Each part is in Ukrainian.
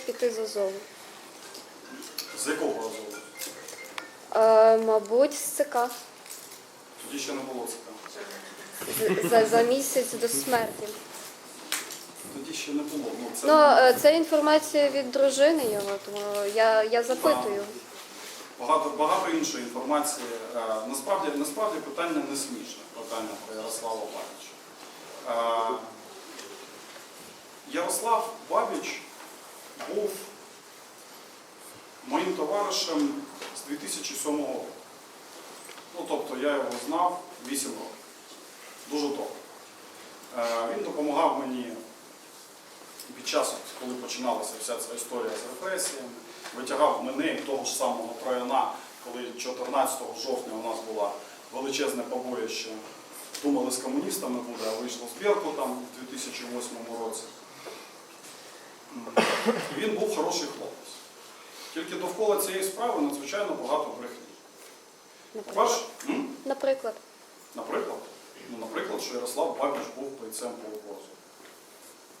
піти з Азову? З якого Азову? Е, мабуть, з ЦК. Тоді ще не було ЦК. З- За, за місяць до смерті. Тоді ще не було. Ну, це Ну, е, це інформація від дружини його, тому я, я запитую. багато, багато іншої інформації. Е, Насправді, насправді питання не смішне, питання про Ярослава Бабіча. Е, Ярослав Бабіч був моїм товаришем з 2007 року. Ну, тобто я його знав 8 років. Дуже добре. Е, Він допомагав мені під час, коли починалася вся ця історія з репресіями, витягав мене того ж самого трояна, коли 14 жовтня у нас була величезне побоїще. Думали, з комуністами буде, а вийшло з Берку там в 2008 році. Він був хороший хлопець. Тільки довкола цієї справи надзвичайно багато брехні. Наприклад. Наприклад. Наприклад, ну, наприклад, що Ярослав Бабіч був бойцем полководцю.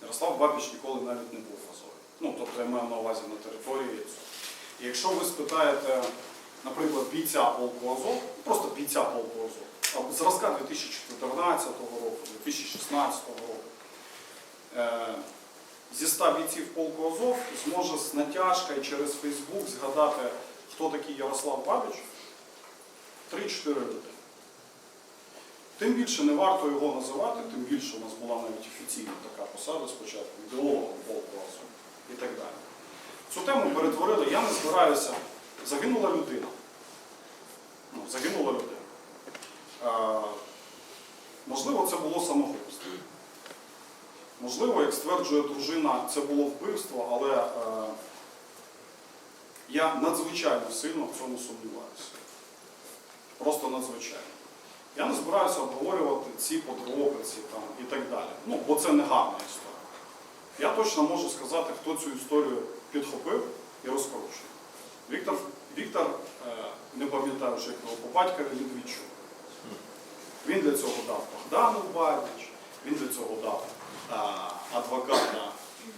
Ярослав Бабіч ніколи навіть не був в Ну, тобто я маю на увазі на території. І якщо ви спитаєте, наприклад, бійця полку Азов, просто бійця полку Азов, зразка 2014 року, 2016 року, е, зі 100 бійців полку Азов зможе з натяжкою через Фейсбук згадати, хто такий Ярослав Бабіч, 3-4 людини. Тим більше не варто його називати, тим більше у нас була навіть офіційна така посада спочатку, ідеологом полку Азов і так далі. Цю тему перетворили, я не збираюся, загинула людина. Ну, загинула людина. Е, можливо, це було самогубство. Можливо, як стверджує дружина, це було вбивство, але е, я надзвичайно сильно в цьому сумніваюся. Просто надзвичайно. Я не збираюся обговорювати ці подробиці там, і так далі. Ну, бо це не гарна історія. Я точно можу сказати, хто цю історію підхопив і розкручує. Віктор, Віктор е, не пам'ятаю вже як його по батькові Літвічук. Він для цього дав Богдану Бабіч, він для цього дав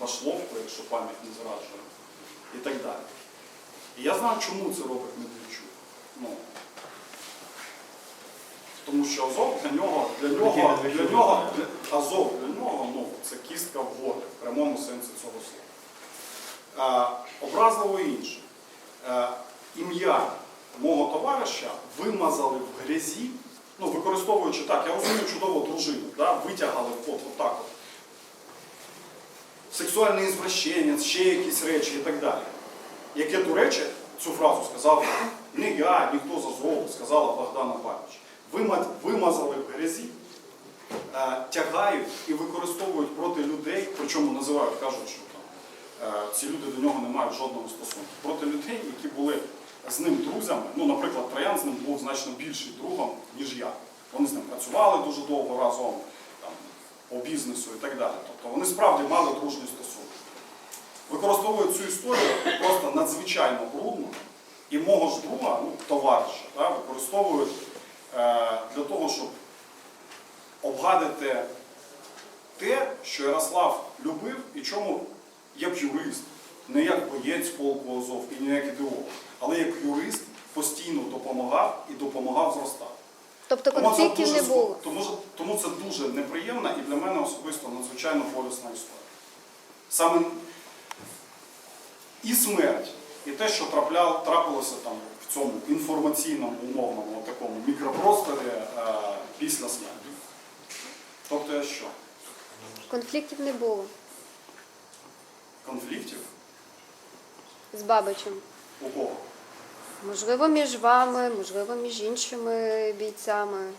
Башловку, якщо пам'ять не зраджує, і так далі. І я знаю, чому це робить Медведчук. Ну, тому що Азов для нього, для нього, для нього, для, Азов для нього ну, це кістка в горлі, в прямому сенсі цього слова. Е, образливо інше. Е, ім'я мого товариша вимазали в грязі, ну, використовуючи так, я розумію чудово дружину, да, витягали от, от так от. Сексуальний ізвращенець, ще якісь речі і так далі. Яке, до речі, цю фразу сказав не я, ніхто з Азову, сказала Богдана Бабіч. Вимазали в грязі, е, тягають і використовують проти людей, причому називають, кажуть, що там, е, ці люди до нього не мають жодного стосунку. Проти людей, які були з ним друзями, ну, наприклад, Троян з ним був значно більший другом, ніж я. Вони з ним працювали дуже довго разом по бізнесу і так далі. Тобто вони справді мали дружні стосунки. Використовують цю історію просто надзвичайно брудно. І мого ж друга, ну, товариша, да, використовують е, для того, щоб обгадити те, що Ярослав любив і чому як юрист, не як боєць полку Азов і не як ідеолог, але як юрист постійно допомагав і допомагав зростати. Тобто конфліктів не було. Тому, тому це дуже неприємна і для мене особисто надзвичайно болісна історія. Саме і смерть, і те, що трапля- трапилося там в цьому інформаційному умовному такому мікропросторі е, після смерті. Тобто я що? Конфліктів не було Конфліктів? з Бабичем. У кого? Можливо, між вами, можливо, між іншими бійцями.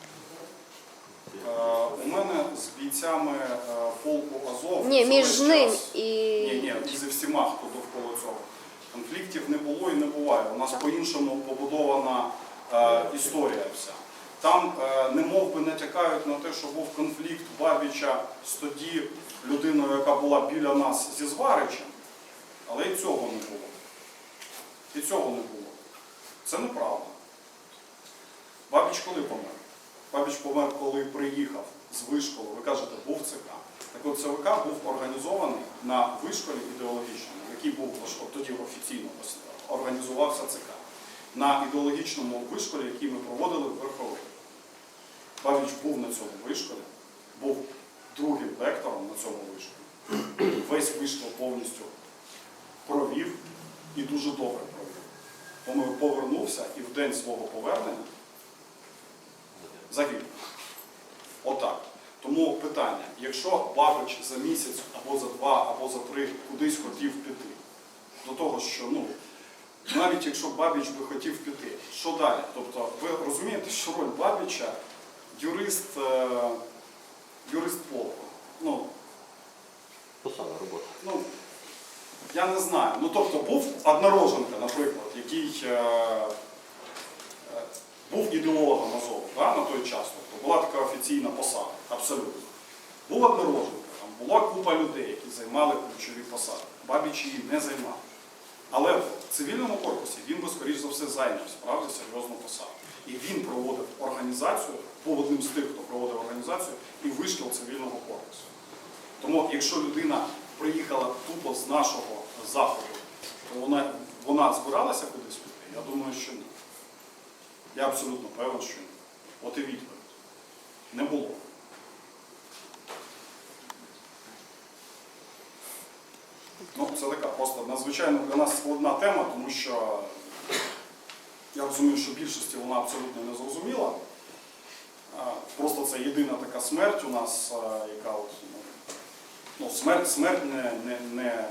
Е, у мене з бійцями е, полку Азов. Ні, між ним і Ні, ні, зі всіма, хто довкола цього. Конфліктів не було і не буває. У нас по-іншому побудована е, історія вся. Там не мов би натякають на те, що був конфлікт Бабіча з тоді людиною, яка була біля нас зі Зваричем, але і цього не було. І цього не було. Це неправда. Бабіч коли помер? Бабіч помер, коли приїхав з Вишколи. Ви кажете, був ЦК. Так от ЦВК був організований на вишколі ідеологічному, який був тоді офіційно організувався ЦК, на ідеологічному вишколі, який ми проводили в Верховині. Бабіч був на цьому вишколі, був другим лектором на цьому вишколі. Весь вишкол повністю провів і дуже добре провів. Тому повернувся і в день свого повернення загинув. Отак. Тому питання, якщо Бабич за місяць або за два, або за три кудись хотів піти, до того, що ну, навіть якщо Бабіч би хотів піти, що далі? Тобто, ви розумієте, що роль Бабіча юрист, е, юрист полку. Ну, Посада робота. ну, я не знаю. Ну, тобто був однороженка, наприклад, який е, е, був ідеологом Азову да, на той час. Тобто була така офіційна посада, абсолютно. Був однороженка, там була купа людей, які займали ключові посади. Бабіч її не займав. Але в цивільному корпусі він би, скоріш за все, зайняв справді серйозну посаду. І він проводив організацію, був одним з тих, хто проводив організацію і вишкіл цивільного корпусу. Тому якщо людина приїхала тупо з нашого заходу, то вона, вона збиралася кудись піти? Я думаю, що ні. Я абсолютно певен, що ні. От і відповідь. Не було. Ну, це така просто надзвичайно для нас складна тема, тому що я розумію, що більшості вона абсолютно не зрозуміла. Просто це єдина така смерть у нас, яка от, ну, ну, смерть, смерть не, не, не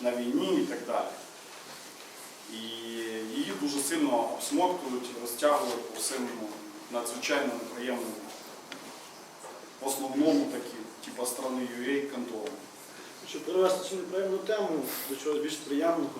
на війні і так далі. І її дуже сильно обсмоктують, розтягують по всім ну, надзвичайно неприємному, основному такі, типу страни UA контору. Щоб перевести цю неприємну тему до чогось більш приємного,